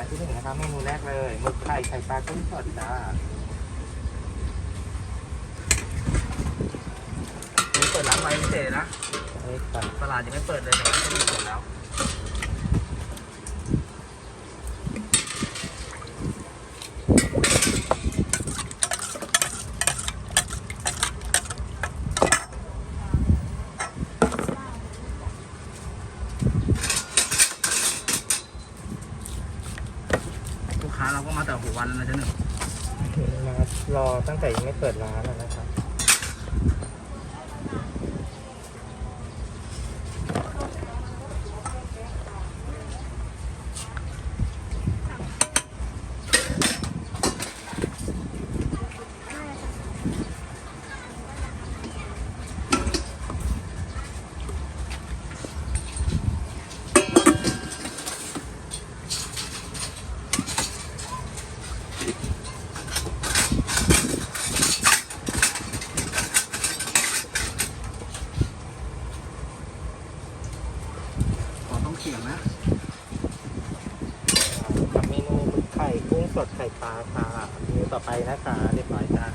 านที่หนึ่งนะครับเมนูแรกเลยหมึกไข่ไข่ปลากุ้งสดจ้ามีเปิดร้านไว้พิเศษนะ เฮ้ยก่อนตลาดยังไม่เปิดเลยแต่ว่าที่นี่เปิดแล้ว ลูกค้าเราก็มาแต่หั วันแล้วนะจ๊ะหนึ่งมา รอตั้งแต่ยังไม่เปิดร้านนะครับ ขอต้องเขียงนะ กับเมนูหมึกไข่กุ้งสดไข่ปลาค่ะเมนูต่อไปนะคะเรียบร้อยจ้า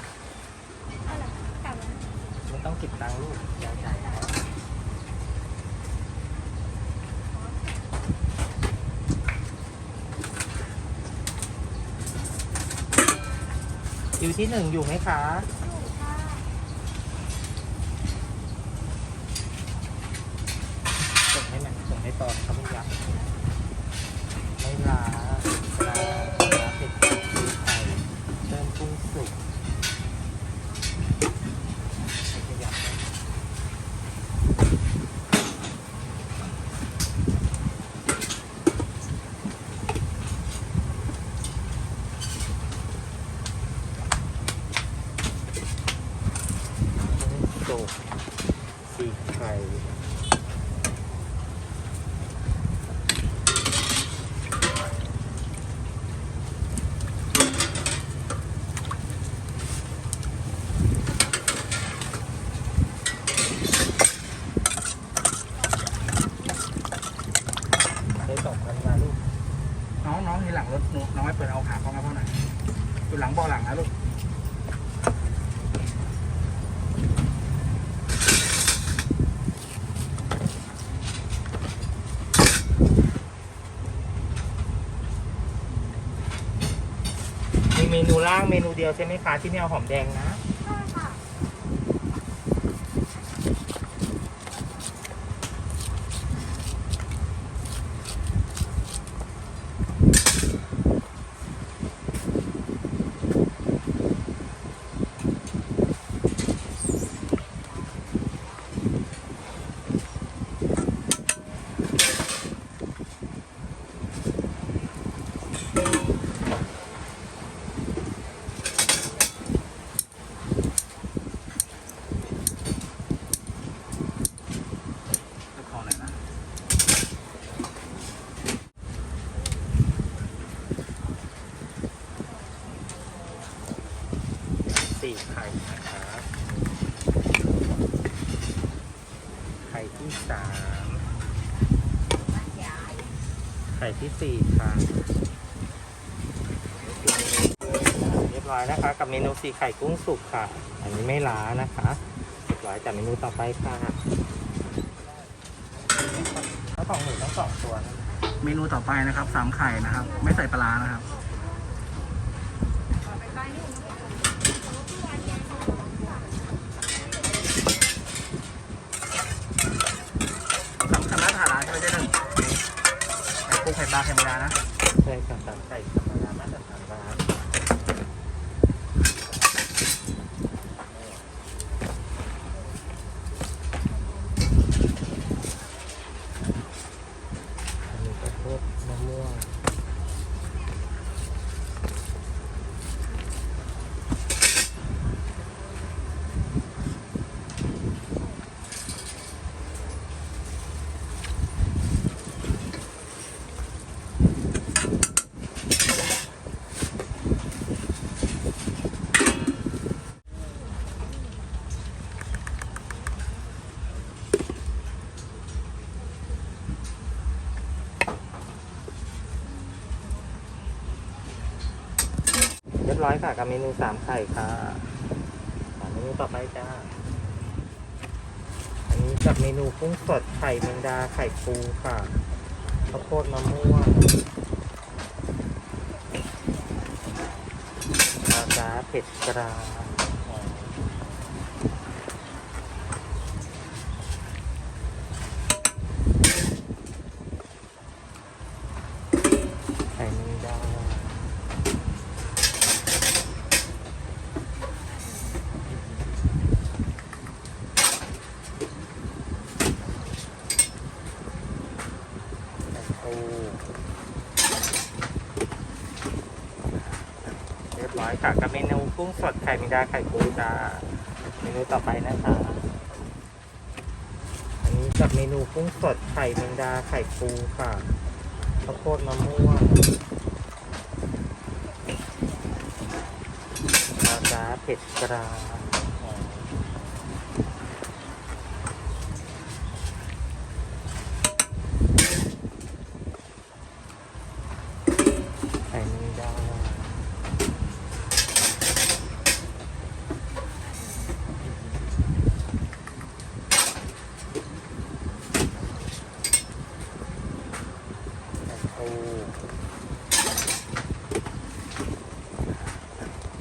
ไม่ ต้องเก็บตังค์ลูกยายจ่ายแล้วคิวที่หนึ่งอยู่ไหมคะส่งให้มันส่งให้ตอนเขาไม่ยับไม่ลาลาลาเผ็ดคิวไข่เติมกุ้งสุกไม่ขยับนะกุ้งสุกสีไข่ ได้สองพันมาลูก น้องน้องทีหลังรถน้องน้องไม่เปิดเอาขาเข้ามาเท่าไหร่อยู่หลังเบาะหลังนะลูก มีเมนูล่างเมนูเดียวใช่ไหมคะที่นี่เอาหอมแดงนะขอหน่อยนะ สี่ไข่นะครับไข่ที่สามไข่ ที่สี่ค่ะ เรียบร้อยนะคะ กับเมนูสี่ไข่กุ้งสุกค่ะ อันนี้ไม่ล้านะคะเรียบร้อยจากเมนูต่อไปค่ะทั้งสองหมูทั้งสองตัว เมนูต่อไปนะครับสามไข่นะครับ ไม่ใส่ปลาร้านะครับ สำคัญมาตรฐานร้านใช่ไหมเจ๊หนึ่ง ใส่ปลาธรรมดานะ ใช่ครับใส่ามาตรฐานร้านอันนี้ก็พวกมะม่วง บร้อยค่ะกับเมนูสามไข่ค่ะเมนูต่อไปจ้า อันนี้กับเมนูกุ้งสดไข่แมงดาไข่ปูค่ะข้าวโพดมะม่วงปลาจ้าเผ็ดกลางไข่แมงดา ปูเรียบร้อย ค่ะกับเมนูกุ้งสดไข่มงดาไข่ปูจ้าเมนูต่อไปนะคะอันนี้กับเมนูกุ้งสดไข่มงดาไข่ปูค่ะข้าวโพดมะม่วงปลาจ้าเผ็ดกลางไข่แมงดา ปู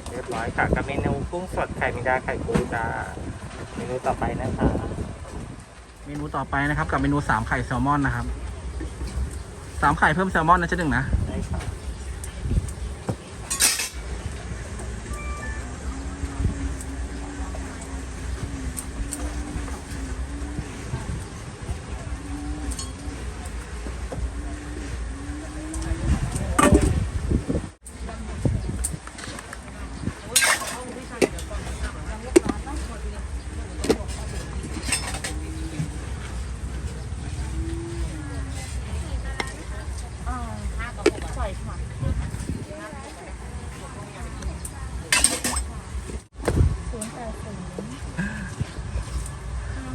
เรียบร้อย ค่ะ กับเมนูกุ้งสดไข่มงดาไข่ปูจ้าเมนูต่อไปนะคะเมนูต่อไปนะครับ กับเมนูสามไข่แซลมอนนะครับสามไข่เพิ่มแซลมอนนะเจ๊หนึ่งนะ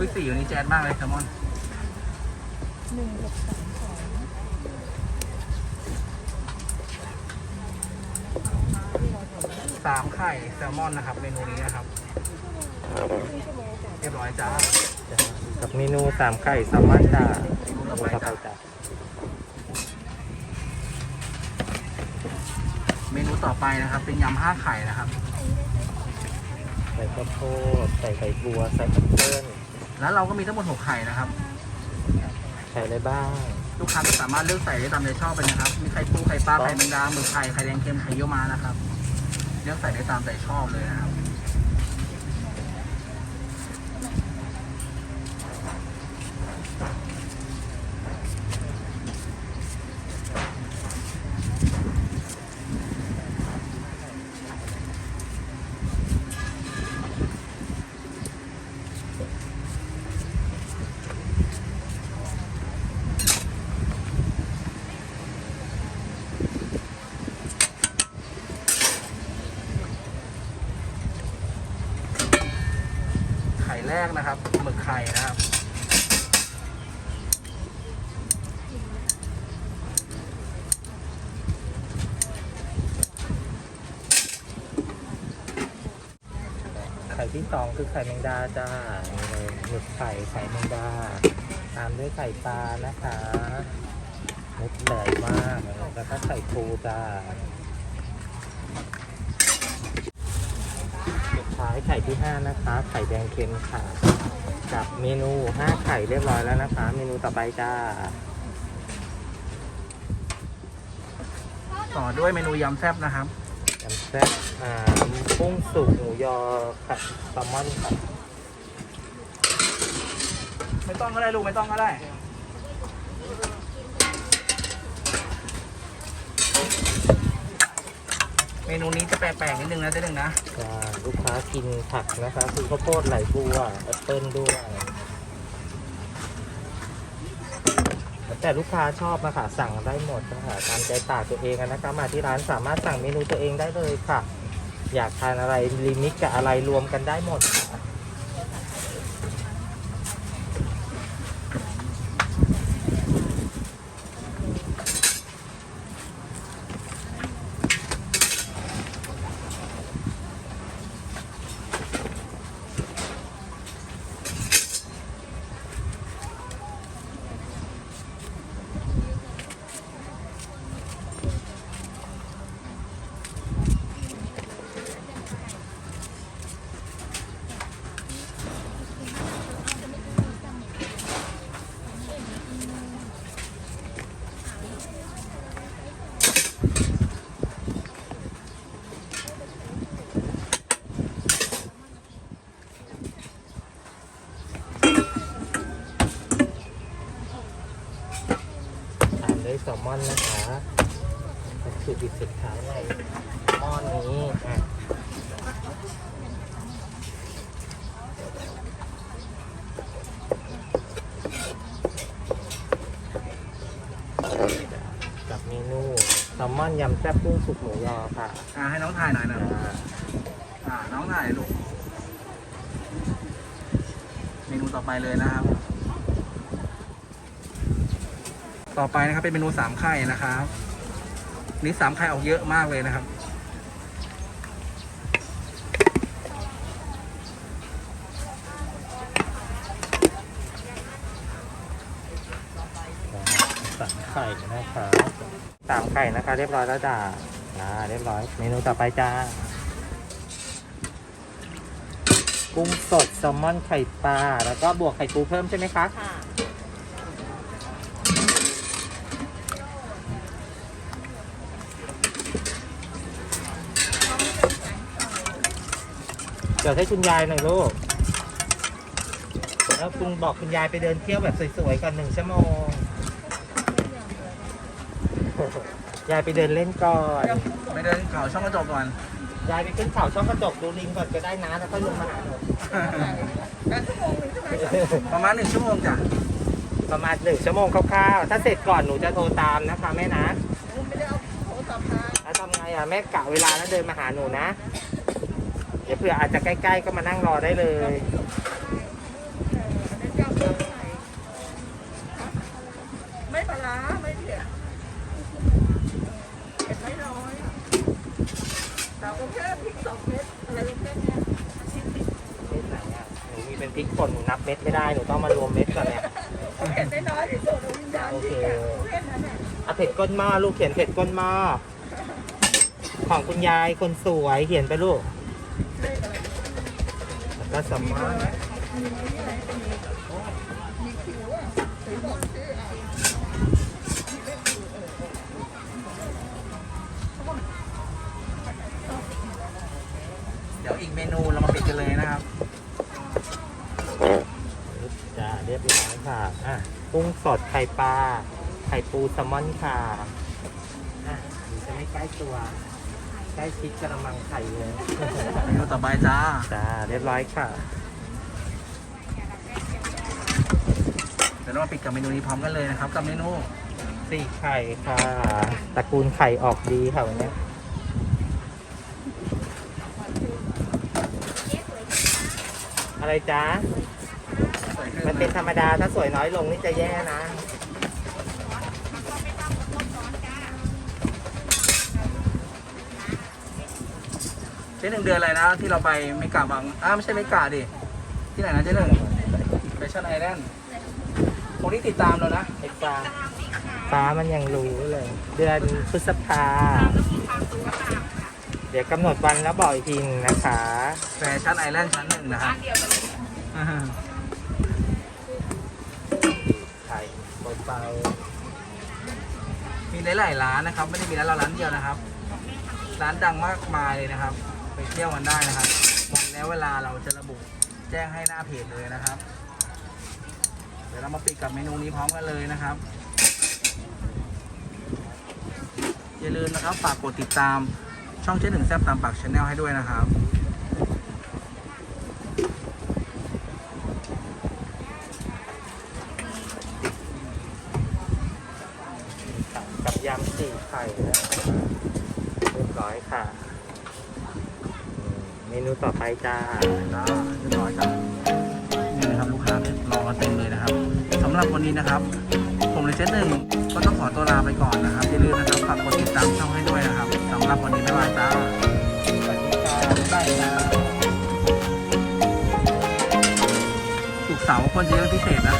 อุ้ยสีอยู่นี่แจ๊ดมากเลยแซลมอนหนึ่งหกสามสองสามไข่แซลมอนนะครับ เมนูนี้นะครับ เรียบร้อยจ้าจ้ากับเมนูสามไข่แซลมอนจ้าเมนูต่อไปจ้าเมนูต่อไปนะครับ เป็นยำห้าไข่นะครับ ใส่ข้าวโพดใส่ไข่บัว ใส่แอปเปิ้ล แล้วเราก็มีทั้งหมดหกไข่นะครับใส่อะไรบ้าง ลูกค้าก็สามารถเลือกใส่ได้ตามใจชอบไปนะครับ มีไข่ปูไข่ปลาไข่แมงดาหมึกไข่ไข่แดงเค็มไข่เยี่ยวม้านะครับ เลือกใส่ได้ตามใจชอบเลยนะครับ ไข่ แรกนะครับหมึกไข่นะครับ ไข่ที่สองคือไข่แมงดาจ้านี่เลยหมึกไข่ไข่แมงดา ตามด้วยไข่ปลานะคะเม็ดใหญ่มากแล้วก็ไข่ปูจ้าสุด ท้ายไข่ที่ห้านะคะ ไข่แดงเค็มค่ะ กับเมนูห้าไข่เรียบร้อยแล้วนะคะ เมนูต่อไปจ้า ต่อด้วยเมนูยำแซ่บนะครับยำแซ่บอ่ากุ้งสุกหมูยอค่ะแซลมอนค่ะไม่ต้องก็ได้ลูกไม่ต้องก็ได้ เมนูนี้จะแปลกๆนิดนึงนะเจ๊หนึ่งนะอ่าลูกค้ากินผักนะคะคือข้าวโพดไหลบัวแอปเปิ้ลด้วยแต่ลูกค้าชอบนะคะสั่งได้หมดนะคะตามใจปากตัวเองอะนะคะมาที่ร้านสามารถสั่งเมนูตัวเองได้เลยค่ะ อยากทานอะไรลิมิตกับอะไรรวมกันได้หมดค่ะ แซ ลมอนนะคะวัตถุดิบสุดท้ายในหม้อนี้อะกับเมนูแซลมอนยำแซ่บกุ้งสุกหมูยอค่ะอ่าให้น้องถ่ายหน่อยนะอ่าอ่าน้องถ่ายลูก เมนูต่อไปเลยนะครับ ต่อไปนะครับเป็นเมนูสามไข่นะครับนี่สามไข่ออกเยอะมากเลยนะครับ สามไข่นะคะสามไข่นะคะ เรียบร้อยแล้วจ้าอ่าเรียบร้อย เมนูต่อไปจ้า กุ้งสดแซลมอนไข่ปลาแล้วก็บวกไข่ปูเพิ่มใช่ไหมคะ ค่ะ เดี๋ยวให้คุณยายหน่อยลูก แล้วคุณบอกคุณยายไปเดินเที่ยวแบบสวยๆก่อนหนึ่งชั่วโมง ยายไปเดินเล่นก่อน ไปเดินเขาช่องกระจกก่อน ยายไปขึ้นเขาช่องกระจกดูลิงก่อนก็ได้นะแล้วก็ลงมาหาหนูประมาณหนึ่งชั่วโมงจ้ะ ประมาณหนึ่งชั่วโมงคร่าวๆ ถ้าเสร็จก่อนหนูจะโทรตามนะคะแม่นะแล้วทำไงอะแม่กะเวลาแล้วเดินมาหาหนูนะเดี๋ยวเผื่ออาจจะใกล้ๆก็มานั่งรอได้เลย ไม่ปลาร้าไม่เผ็ดเผ็ดไม่น้อยแต่ก็แค่พริกสองเม็ดอะไรแค่เนี้ยเม็ดไหนอะหนูมีเป็นพริกป่นหนูนับเม็ดไม่ได้หนูต้องมารวมเม็ดก่อนเนี่ยเผ็ดไม่น้อยที่สุดในวิญญาณที่แกเผ็ดนั่นแหละเอาเผ็ดก้นหม้อลูกเขียนเผ็ดก้นหม้อของคุณยายคนสวยเขียนไปลูก ก็แซลมอนเดี๋ยวอีกเมนูเรามาปิดกันเลยนะครับจ้าเรียบร้อยค่ะ อะกุ้งสดไข่ปลา ไข่ปูแซลมอนค่ะ อะจะไม่ใกล้ตัว ล้ชิดกระมังไข่เลยเมนูต่อไปจ้า จ้าเรียบร้อยค่ะ เดี๋ยวเรามาปิดกับเมนูนี้พร้อมกันเลยนะครับ กับเมนูสี่ไข่ค่ะ ตระกูลไข่ออกดีค่ะวันเนี้ยอะไรจ๊ะมันเป็นธรรมดาถ้าสวยน้อยลงนี่จะแย่นะ เจ๊หนึ่งเดือนอะไรนะ ที่เราไปเมกาบางอ้าวไม่ใช่เมกาดิ ที่ไหนนะเจ๊หนึ่งแฟชั่นไอแลนด์คนที่ติดตามเรานะไอ้ฟ้าฟ้ามันยังรู้เลย เดือนพฤษภา เดี๋ยวกำหนดวันแล้วบอกอีกทีนึงนะคะ แฟชั่นไอแลนด์ชั้นหนึ่งนะครับอ่าฮะไข่เบามีหลายๆร้านนะครับ ไม่ได้มีร้านเราร้านเดียวนะครับ ร้านดังมากมายเลยนะครับไป เที่ยวกันได้นะครับวันและเวลาเราจะระบุแจ้งให้หน้าเพจเลยนะครับ เดี๋ยวเรามาปิดกับเมนูนี้พร้อมกันเลยนะครับ อย่าลืมนะครับฝากกดติดตามช่องเจ๊หนึ่งแซบตามปากชาแนลให้ด้วยนะครับกับยำสี่ไข่นะคะเรียบร้อยค่ะอืมเม นูต่อไปจ้าก็เรียบร้อยครับนี่นะครับลูกค้ารอกันเต็มเลยนะครับสำหรับวันนี้นะครับ ผมในเซตหนึ่งก็ต้องขอตัวลาไปก่อนนะครับอย่าลืมนะครับฝากกดติดตามช่องให้ด้วยนะครับสำหรับวันนี้บ๊ายบายจ้าสวัสดีค่ะบ๊ายบายจ้าสุกเสาร์คนจะเยอะพิเศษนะ